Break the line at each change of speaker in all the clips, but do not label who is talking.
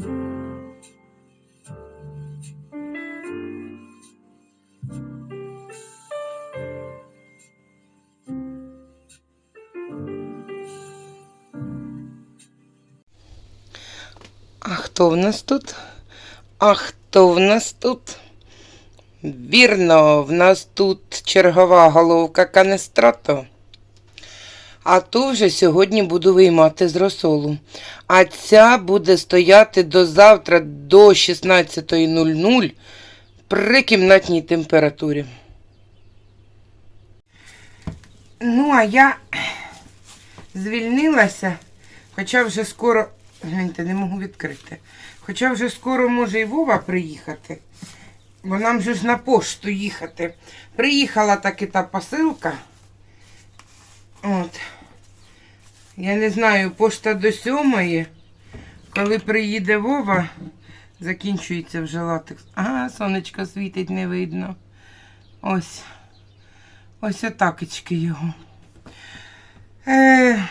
А хто в нас тут? А хто в нас тут? Вірно, в нас тут чергова головка канестрато. А ту вже сьогодні буду виймати з розсолу. А ця буде стояти до завтра до 16.00 при кімнатній температурі. Ну, а я звільнилася, хоча вже скоро. Гляньте, не можу відкрити. Хоча вже скоро може і Вова приїхати. Бо нам же ж на пошту їхати. Приїхала таки та посилка. От. Я не знаю, пошта до сьомої. Коли приїде Вова, закінчується вже латекс. Ага, сонечко світить, не видно. Ось. Ось отакочки його. Е,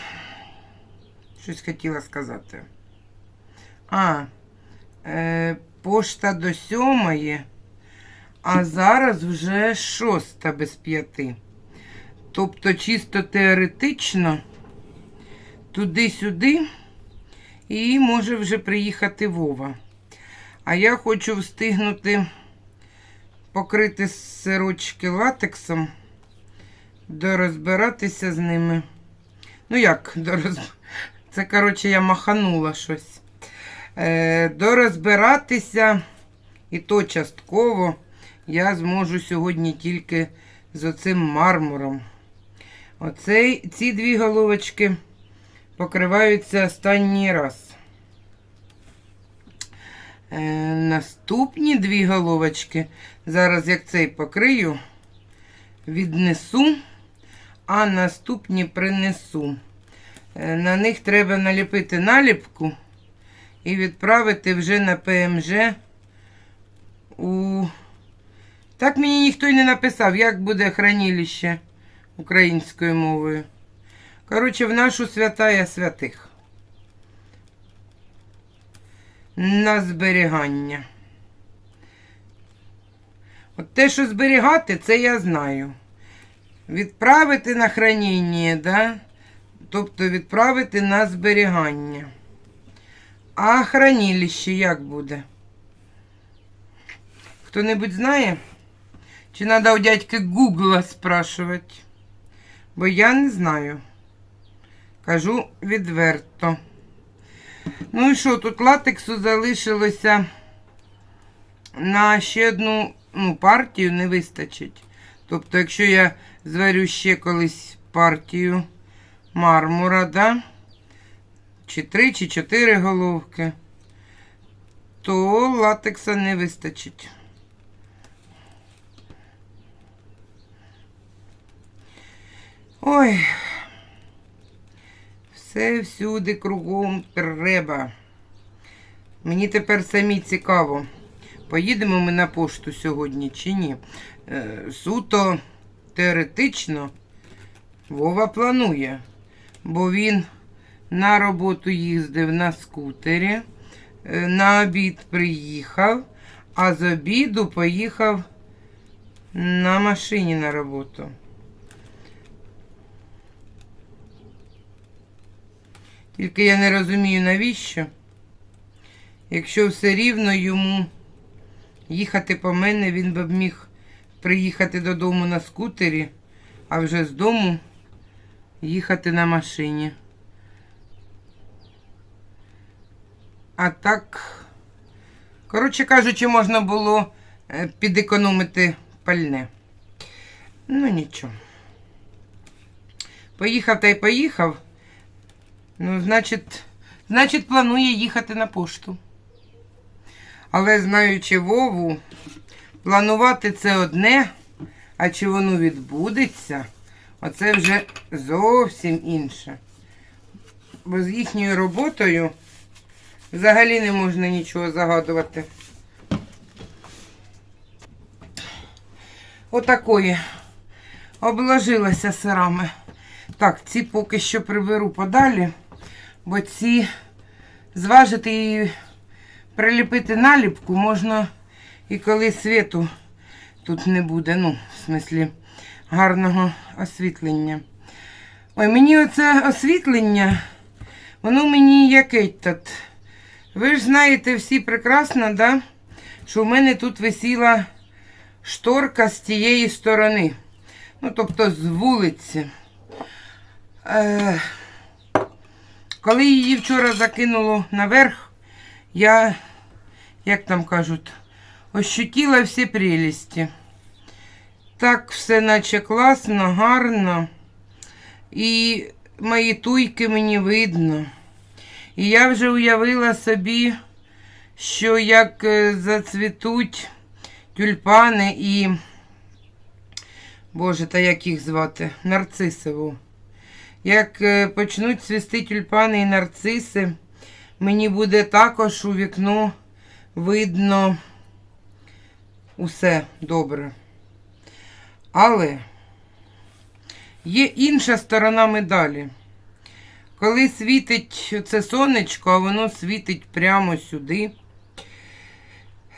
щось хотіла сказати. А, е, пошта до сьомої, а зараз вже шоста без п'яти. Тобто, чисто теоретично, туди-сюди, і може вже приїхати Вова. А я хочу встигнути покрити сирочки латексом, дорозбиратися з ними. Ну як, дороз... це, коротше, я маханула щось. Е, дорозбиратися, і то частково я зможу сьогодні тільки з оцим мармуром. Оцей, ці дві головочки покриваються останній раз. Е, наступні дві головочки, зараз як цей покрию, віднесу, а наступні принесу. Е, на них треба наліпити наліпку і відправити вже на ПМЖ у. Так мені ніхто й не написав, як буде хранилище українською мовою. Коротше, в нашу святая святих. На зберігання. От те, що зберігати, це я знаю. Відправити на храніння, да? тобто відправити на зберігання. А хранилище як буде? Хто-небудь знає? Чи треба у дядьки Гугла спрашувати? Бо я не знаю. Кажу відверто. Ну і що, тут латексу залишилося на ще одну ну, партію не вистачить. Тобто, якщо я зварю ще колись партію мармура, да? чи три, чи чотири головки, то латекса не вистачить. Ой, все всюди кругом треба. Мені тепер самі цікаво, поїдемо ми на пошту сьогодні чи ні. Е, суто теоретично Вова планує, бо він на роботу їздив на скутері, е, на обід приїхав, а з обіду поїхав на машині на роботу. Тільки я не розумію, навіщо, якщо все рівно йому їхати по мене, він би міг приїхати додому на скутері, а вже з дому їхати на машині. А так, коротше кажучи, можна було е, підекономити пальне. Ну, нічого. Поїхав та й поїхав. Ну, значить, значить, планує їхати на пошту. Але знаючи Вову, планувати це одне, а чи воно відбудеться, оце вже зовсім інше. Бо з їхньою роботою взагалі не можна нічого загадувати. Отакої. Обложилася сирами. Так, ці поки що приберу подалі, бо ці зважити і приліпити наліпку можна і коли світу тут не буде. Ну, в смислі, гарного освітлення. Ой, мені оце освітлення, воно мені яке тут. Ви ж знаєте всі прекрасно, да? що в мене тут висіла шторка з тієї сторони. Ну, тобто з вулиці. Е, коли її вчора закинуло наверх, я, як там кажуть, ощутила всі прелісті. Так все наче класно, гарно. І мої туйки мені видно. І я вже уявила собі, що як е, зацвітуть тюльпани і. Боже, та як їх звати? Нарцисову. Як е, почнуть цвісти тюльпани і нарциси, мені буде також у вікно видно усе добре. Але є інша сторона медалі. Коли світить це сонечко, а воно світить прямо сюди.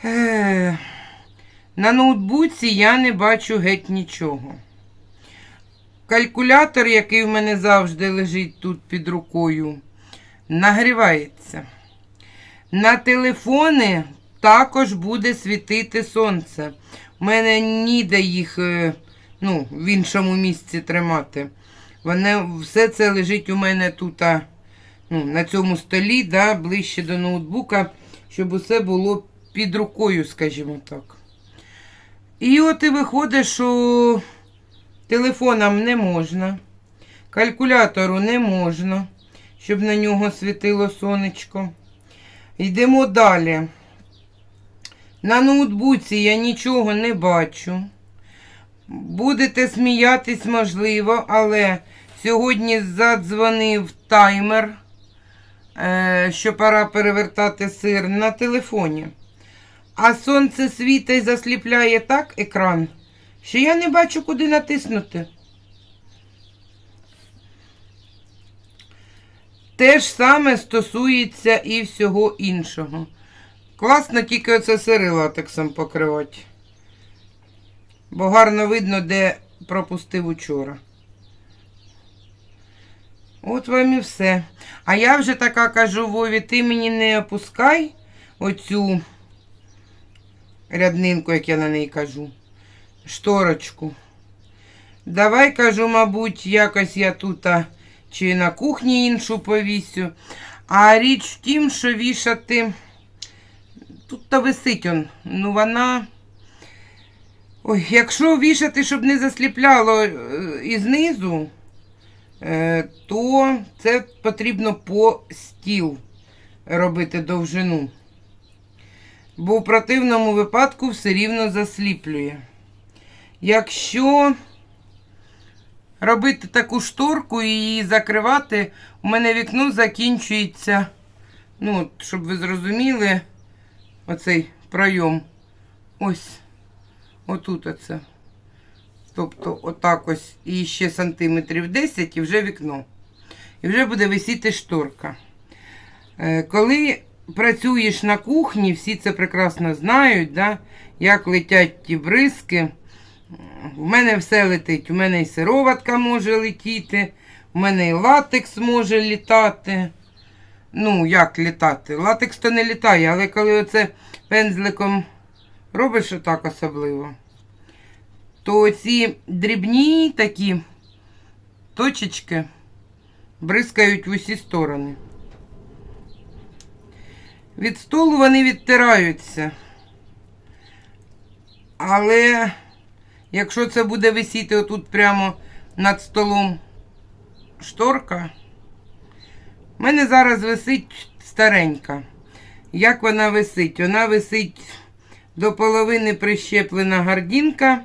Е, на ноутбуці я не бачу геть нічого. Калькулятор, який в мене завжди лежить тут під рукою, нагрівається. На телефони також буде світити сонце. У мене ніде їх е, ну, в іншому місці тримати. Вони, все це лежить у мене тут ну, на цьому столі, да, ближче до ноутбука, щоб усе було під рукою, скажімо так. І от і виходить, що телефонам не можна, калькулятору не можна, щоб на нього світило сонечко. Йдемо далі. На ноутбуці я нічого не бачу. Будете сміятись, можливо, але сьогодні задзвонив таймер, е, що пора перевертати сир на телефоні. А сонце світить засліпляє так екран, що я не бачу, куди натиснути. Те ж саме стосується і всього іншого. Класно тільки оце сири латексом покривати. Бо гарно видно, де пропустив учора. От вам і все. А я вже така кажу, Вові, ти мені не опускай оцю ряднинку, як я на неї кажу, шторочку. Давай, кажу, мабуть, якось я тут чи на кухні іншу повісю. А річ в тім, що вішати. Тут то висить он. Ну вона. Ой, якщо вішати, щоб не засліпляло е, і знизу, е, то це потрібно по стіл робити довжину. Бо в противному випадку все рівно засліплює. Якщо робити таку шторку і її закривати, у мене вікно закінчується, ну, щоб ви зрозуміли, оцей пройом. Ось. Отут оце. Тобто, отак ось і ще сантиметрів 10 і вже вікно. І вже буде висіти шторка. Е, Коли працюєш на кухні, всі це прекрасно знають, да? як летять ті бризки. У мене все летить. У мене і сироватка може летіти, у мене і латекс може літати. Ну, як літати? Латекс то не літає, але коли оце пензликом робиш отак особливо, то ці дрібні такі точечки бризкають в усі сторони. Від столу вони відтираються. Але якщо це буде висіти отут прямо над столом шторка, в мене зараз висить старенька. Як вона висить? Вона висить до половини прищеплена гардінка.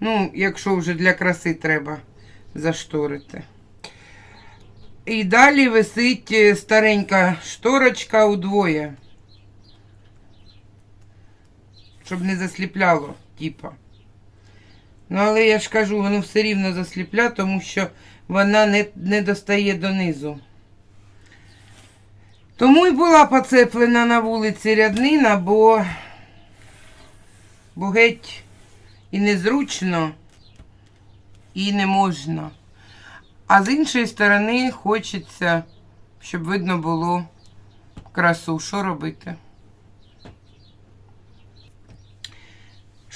Ну, якщо вже для краси треба зашторити. І далі висить е, старенька шторочка удвоє. Щоб не засліпляло, типа. Ну, але я ж кажу, воно все рівно засліпля, тому що вона не, не достає донизу. Тому й була поцеплена на вулиці ряднина, бо, бо геть і незручно, і не можна. А з іншої сторони хочеться, щоб видно було красу. Що робити?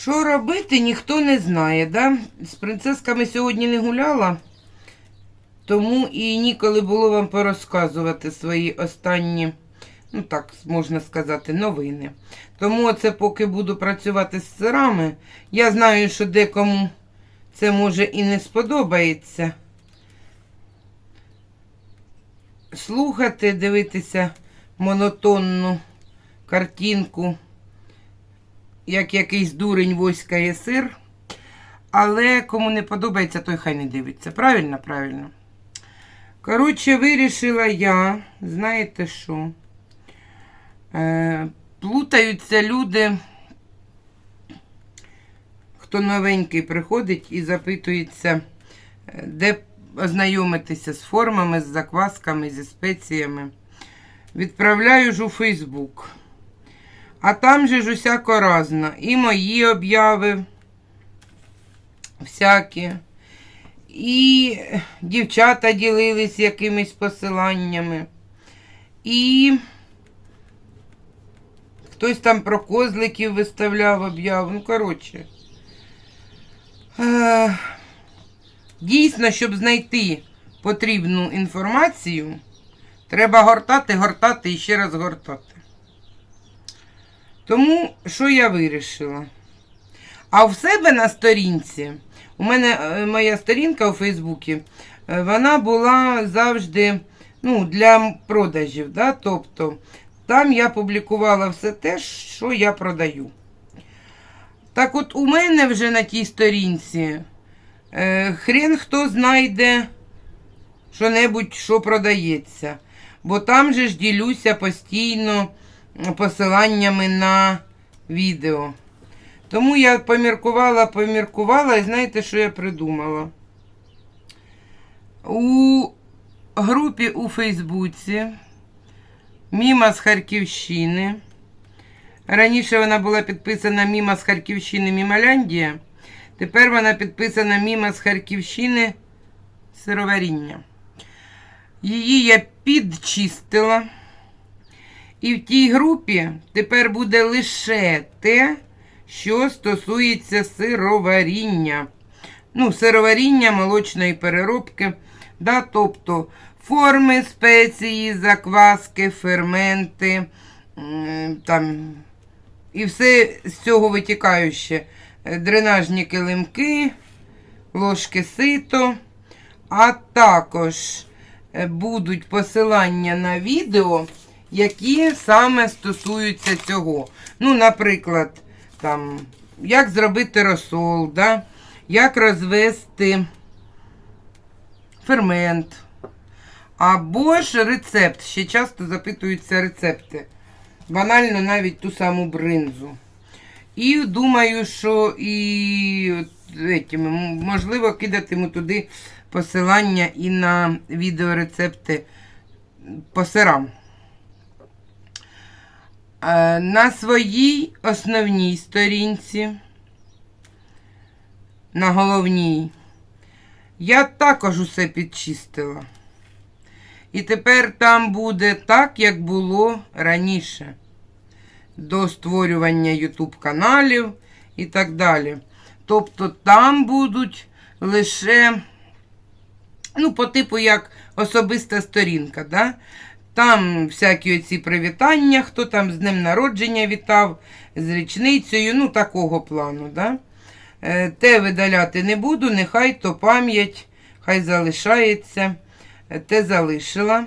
Що робити, ніхто не знає. Да? З принцесками сьогодні не гуляла, тому і ніколи було вам порозказувати свої останні, ну так можна сказати, новини. Тому оце поки буду працювати з сирами. Я знаю, що декому це може і не сподобається. Слухати, дивитися монотонну картинку як якийсь дурень воськає сир. Але кому не подобається, той хай не дивиться. Правильно, правильно. Коротше, вирішила я, знаєте що? Е, плутаються люди, хто новенький приходить і запитується, е, де ознайомитися з формами, з заквасками, зі спеціями. Відправляю ж у Фейсбук. А там же ж усяко разно. І мої обяви всякі. І дівчата ділились якимись посиланнями. І хтось там про козликів виставляв об'яву. Ну, коротше. Е, Дійсно, щоб знайти потрібну інформацію, треба гортати, гортати і ще раз гортати. Тому що я вирішила? А в себе на сторінці, у мене е, моя сторінка у Фейсбуці, е, вона була завжди ну, для продажів. Да? Тобто там я публікувала все те, що я продаю. Так от у мене вже на тій сторінці е, хрен хто знайде що-небудь, що продається. Бо там же ж ділюся постійно посиланнями на відео. Тому я поміркувала, поміркувала, і знаєте, що я придумала? У групі у Фейсбуці Міма з Харківщини. Раніше вона була підписана Міма з Харківщини Мімаляндія. Тепер вона підписана Міма з Харківщини Сироваріння. Її я підчистила. І в тій групі тепер буде лише те, що стосується сироваріння. Ну, сироваріння молочної переробки. Да, тобто форми, спеції, закваски, ферменти, там, і все з цього витікаюче. Е, Дренажні килимки, ложки сито, а також е, будуть посилання на відео які саме стосуються цього. Ну, наприклад, там, як зробити розсол, да? як розвести фермент. Або ж рецепт. Ще часто запитуються рецепти. Банально навіть ту саму бринзу. І думаю, що і етими, можливо кидатиму туди посилання і на відеорецепти по сирам. Е, На своїй основній сторінці, на головній, я також усе підчистила. І тепер там буде так, як було раніше, до створювання YouTube каналів і так далі. Тобто там будуть лише, ну, по типу як особиста сторінка. да? Там всякі оці привітання, хто там з днем народження вітав, з річницею, ну такого плану. Да? Е, Те видаляти не буду, нехай то пам'ять, хай залишається, Е, те залишила.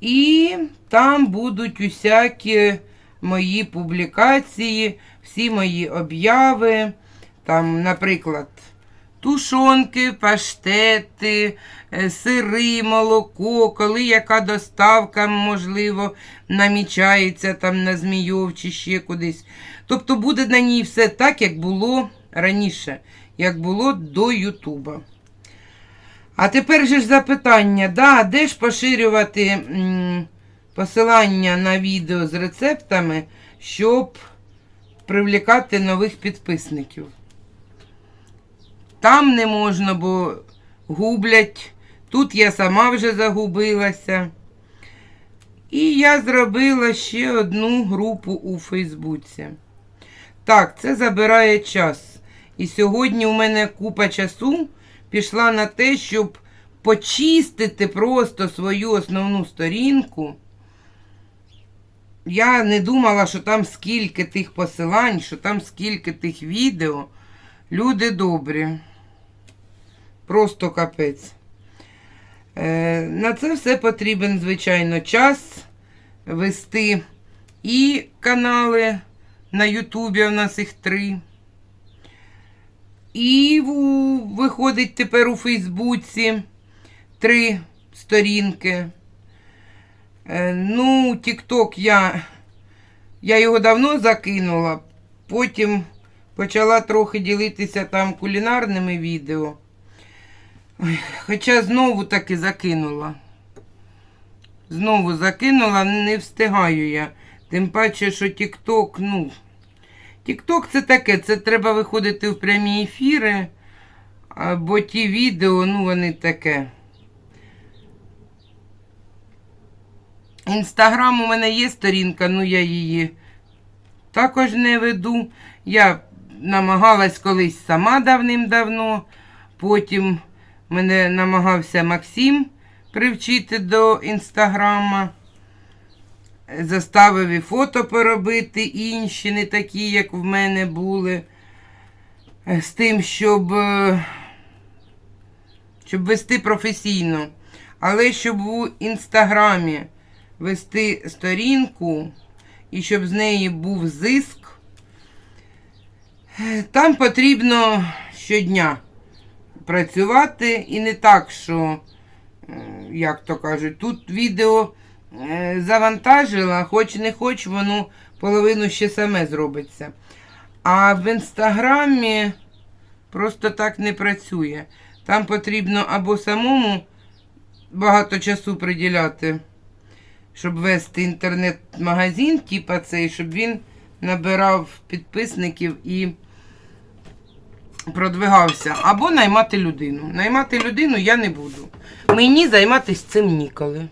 І там будуть усякі мої публікації, всі мої обяви. Там, наприклад, тушонки, паштети, е, сири, молоко, коли яка доставка, можливо, намічається там на Змійов чи ще кудись. Тобто буде на ній все так, як було раніше, як було до Ютуба. А тепер же ж запитання, да, де ж поширювати м, посилання на відео з рецептами, щоб привлікати нових підписників. Там не можна, бо гублять. Тут я сама вже загубилася. І я зробила ще одну групу у Фейсбуці. Так, це забирає час. І сьогодні у мене купа часу пішла на те, щоб почистити просто свою основну сторінку. Я не думала, що там скільки тих посилань, що там скільки тих відео. Люди добрі. Просто капець. Е, на це все потрібен, звичайно, час вести і канали на Ютубі, у нас їх три. І у, виходить тепер у Фейсбуці три сторінки. Е, ну, Тікток я, я його давно закинула, потім почала трохи ділитися там кулінарними відео. Хоча знову таки закинула. Знову закинула, не встигаю я. Тим паче, що Тікток, ну. Тікток це таке, це треба виходити в прямі ефіри, бо ті відео, ну, вони таке. Інстаграм у мене є сторінка, ну я її також не веду. Я намагалась колись сама давним-давно, потім мене намагався Максим привчити до інстаграма. Заставив і фото поробити інші, не такі, як в мене були. Е, З тим, щоб, е, щоб вести професійно. Але щоб у інстаграмі вести сторінку і щоб з неї був зиск, е, там потрібно щодня працювати і не так, що, е, як то кажуть, тут відео е, завантажила, хоч не хоч, воно половину ще саме зробиться. А в інстаграмі просто так не працює. Там потрібно або самому багато часу приділяти, щоб вести інтернет-магазин, типа цей, щоб він набирав підписників і продвигався. Або наймати людину. Наймати людину я не буду. Мені займатися цим ніколи.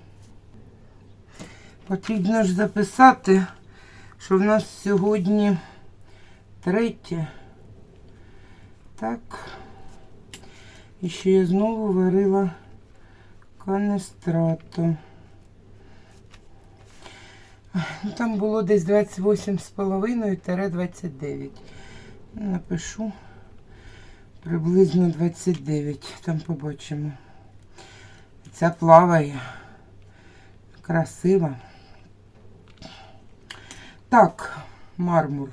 Потрібно ж записати, що в нас сьогодні третє. Так. І ще я знову варила канестрато. Ну, там було десь 28,5-29. Напишу приблизно 29. Там побачимо. Ця плаває. Красива. Так, мармур.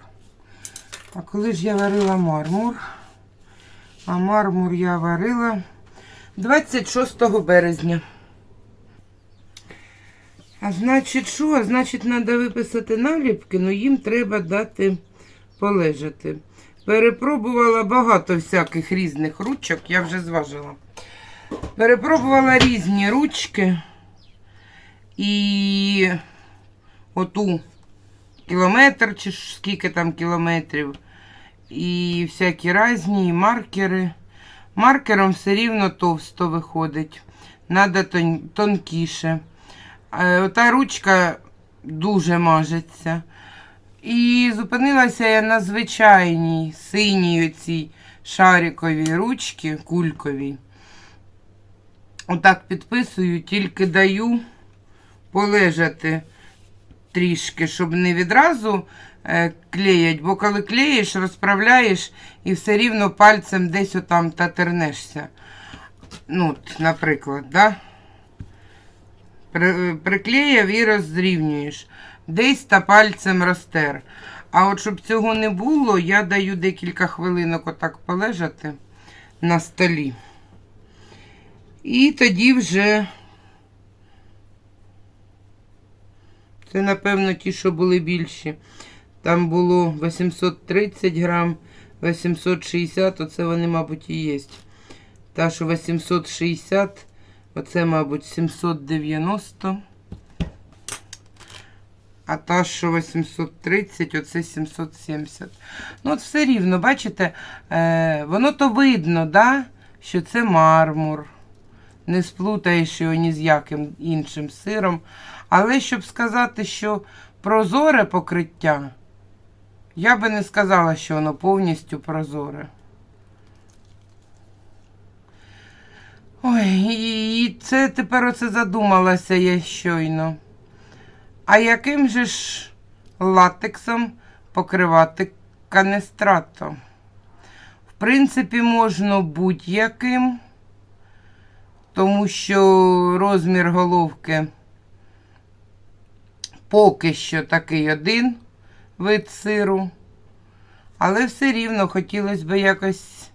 А коли ж я варила мармур? А мармур я варила 26 березня. А значить, що? Значить, треба виписати наліпки, але їм треба дати полежати. Перепробувала багато всяких різних ручок, я вже зважила. Перепробувала різні ручки. І оту кілометр, чи скільки там кілометрів. І всякі різні і маркери. Маркером все рівно товсто виходить. Надо тон, тонкіше. Е, Ота ручка дуже мажеться. І зупинилася я на звичайній синій оцій шариковій ручці, кульковій. Отак підписую, тільки даю полежати трішки, щоб не відразу е, клеять, бо коли клеїш, розправляєш і все рівно пальцем десь отам татернешся. Ну, от, наприклад, да? При, приклеїв і розрівнюєш. Десь та пальцем розтер. А от щоб цього не було, я даю декілька хвилинок отак полежати на столі. І тоді вже це, напевно, ті, що були більші. Там було 830 грам, 860, оце вони, мабуть, і є. Та, що 860, оце, мабуть, 790. А та, що 830, оце 770. Ну, от все рівно, бачите, е, воно то видно, да, що це мармур. Не сплутаєш його ні з яким іншим сиром. Але щоб сказати, що прозоре покриття, я би не сказала, що воно повністю прозоре. Ой, і це тепер оце задумалася я щойно. А яким же ж латексом покривати канестрато? В принципі, можна будь-яким, тому що розмір головки поки що такий один вид сиру. Але все рівно хотілося б якось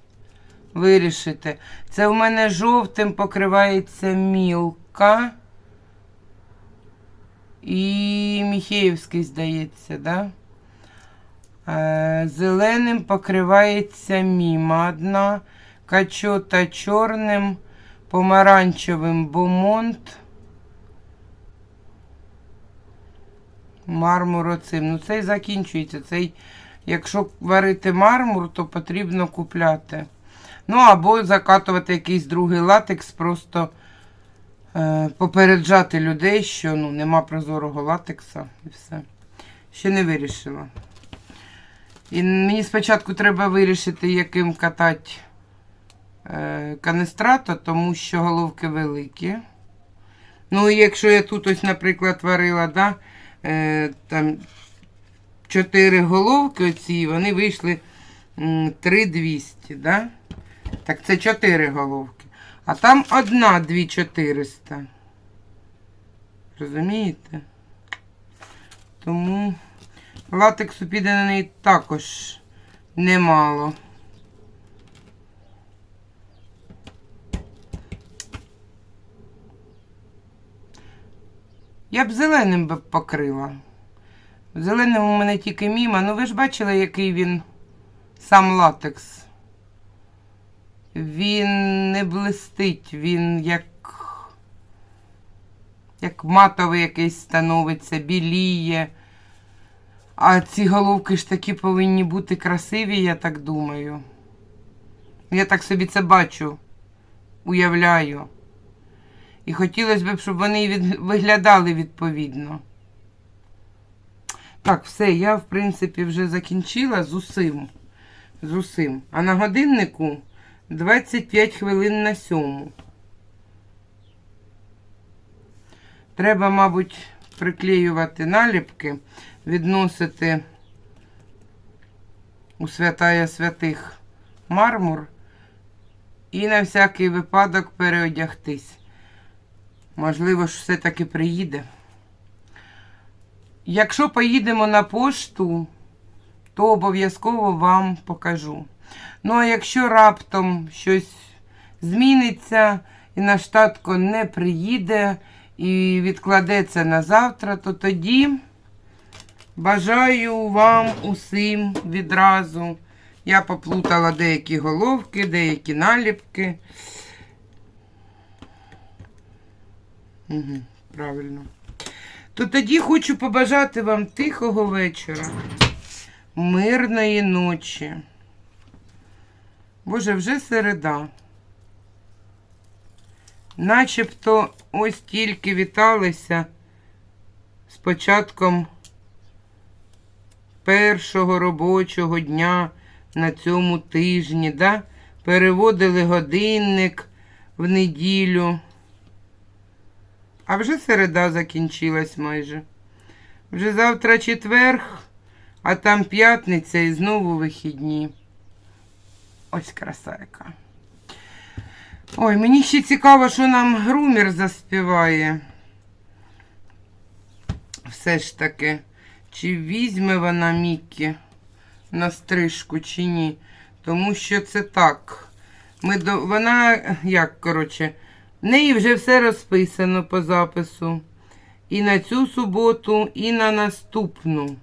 вирішити. Це в мене жовтим покривається мілка. І Міхеївський, здається, да? Е, Зеленим покривається міма одна, качота чорним, помаранчевим бомонт. Мармур оцим. Ну, цей закінчується. Цей, якщо варити мармур, то потрібно купляти. Ну, або закатувати якийсь другий латекс, просто попереджати людей, що ну, нема прозорого латекса і все. Ще не вирішила. І мені спочатку треба вирішити, яким катати е, канестрато, тому що головки великі. Ну, і якщо я тут ось, наприклад, варила, да, е, там 4 головки оці, вони вийшли 3200, да? Так це 4 головки. А там одна 2400. Розумієте? Тому латексу піде на неї також немало. Я б зеленим би покрила. В зеленому у мене тільки міма. Ну ви ж бачили, який він сам латекс. Він не блистить, він як, як матовий якийсь становиться, біліє. А ці головки ж такі повинні бути красиві, я так думаю. Я так собі це бачу, уявляю. І хотілося б, щоб вони від... виглядали відповідно. Так, все, я, в принципі, вже закінчила з усім. З усім. А на годиннику 25 хвилин на сьому. Треба, мабуть, приклеювати наліпки, відносити у святая святих мармур і на всякий випадок переодягтись. Можливо, ж все-таки приїде. Якщо поїдемо на пошту, то обов'язково вам покажу. Ну, а якщо раптом щось зміниться і наш татко не приїде і відкладеться на завтра, то тоді бажаю вам усім відразу. Я поплутала деякі головки, деякі наліпки. Угу, правильно. То тоді хочу побажати вам тихого вечора, мирної ночі. Боже, вже середа. Начебто ось тільки віталися з початком першого робочого дня на цьому тижні, да? переводили годинник в неділю. А вже середа закінчилась майже. Вже завтра четверг, а там п'ятниця і знову вихідні. Ось краса яка. Ой, мені ще цікаво, що нам грумір заспіває. Все ж таки, чи візьме вона Мікі на стрижку, чи ні. Тому що це так. Ми до... Вона, як, коротше, в неї вже все розписано по запису. І на цю суботу, і на наступну.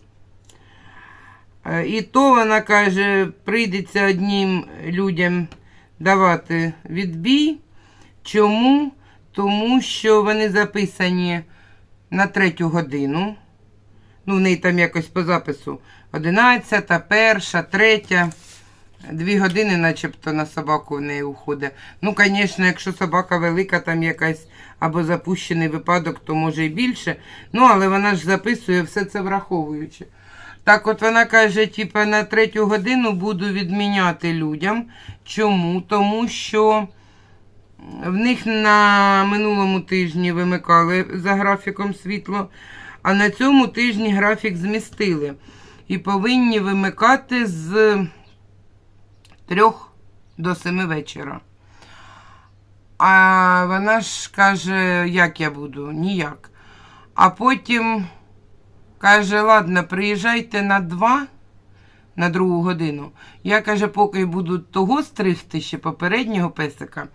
Е, І то вона каже, прийдеться одним людям давати відбій. Чому? Тому що вони записані на третю годину. Ну, в неї там якось по запису. 11, перша, третя. Дві години, начебто, на собаку в неї уходить. Ну, звісно, якщо собака велика, там якась або запущений випадок, то може і більше. Ну, але вона ж записує все це враховуючи. Так от вона каже, типа, на третю годину буду відміняти людям. Чому? Тому що в них на минулому тижні вимикали за графіком світло, а на цьому тижні графік змістили. І повинні вимикати з трьох до семи вечора. А вона ж каже, як я буду? Ніяк. А потім каже, ладно, приїжджайте на два, на другу годину. Я каже, поки буду того стригти ще попереднього песика.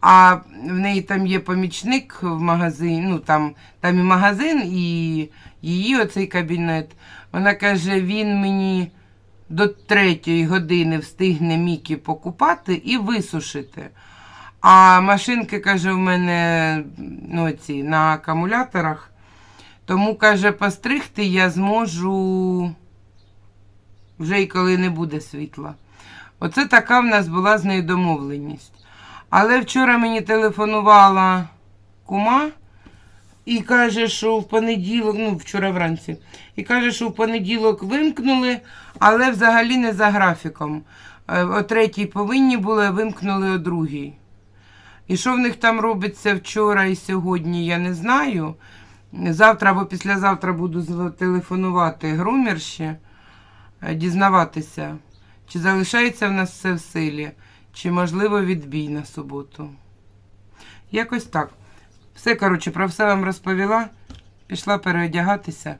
А в неї там є помічник в магазині, ну там, там і магазин, і її оцей кабінет. Вона каже, він мені до третьої години встигне Мікі покупати і висушити. А машинки, каже, в мене ну, ці, на акумуляторах. Тому, каже, постригти я зможу вже і коли не буде світла. Оце така в нас була з нею домовленість. Але вчора мені телефонувала кума і каже, що в понеділок, ну вчора вранці, і каже, що в понеділок вимкнули, але взагалі не за графіком. Е, О третій повинні були, а вимкнули о другій. І що в них там робиться вчора і сьогодні, я не знаю. Завтра або післязавтра буду телефонувати грумерші, е, дізнаватися, чи залишається в нас все в силі, чи можливо відбій на суботу. Якось так. Все, коротше, про все вам розповіла. Пішла переодягатися.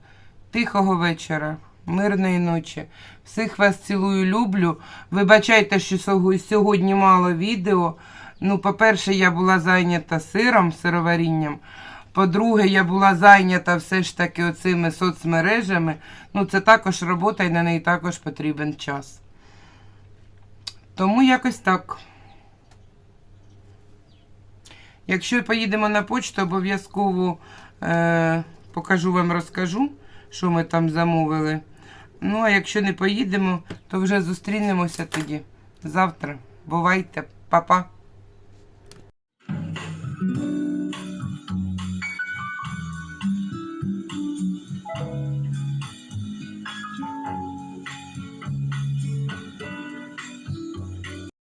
Тихого вечора, мирної ночі. Всіх вас цілую, люблю. Вибачайте, що сьогодні мало відео. Ну, по-перше, я була зайнята сиром, сироварінням. По-друге, я була зайнята все ж таки оцими соцмережами. Ну, це також робота і на неї також потрібен час. Тому якось так. Якщо поїдемо на почту, обов'язково е, покажу вам, розкажу, що ми там замовили. Ну, а якщо не поїдемо, то вже зустрінемося тоді завтра. Бувайте, Па-па.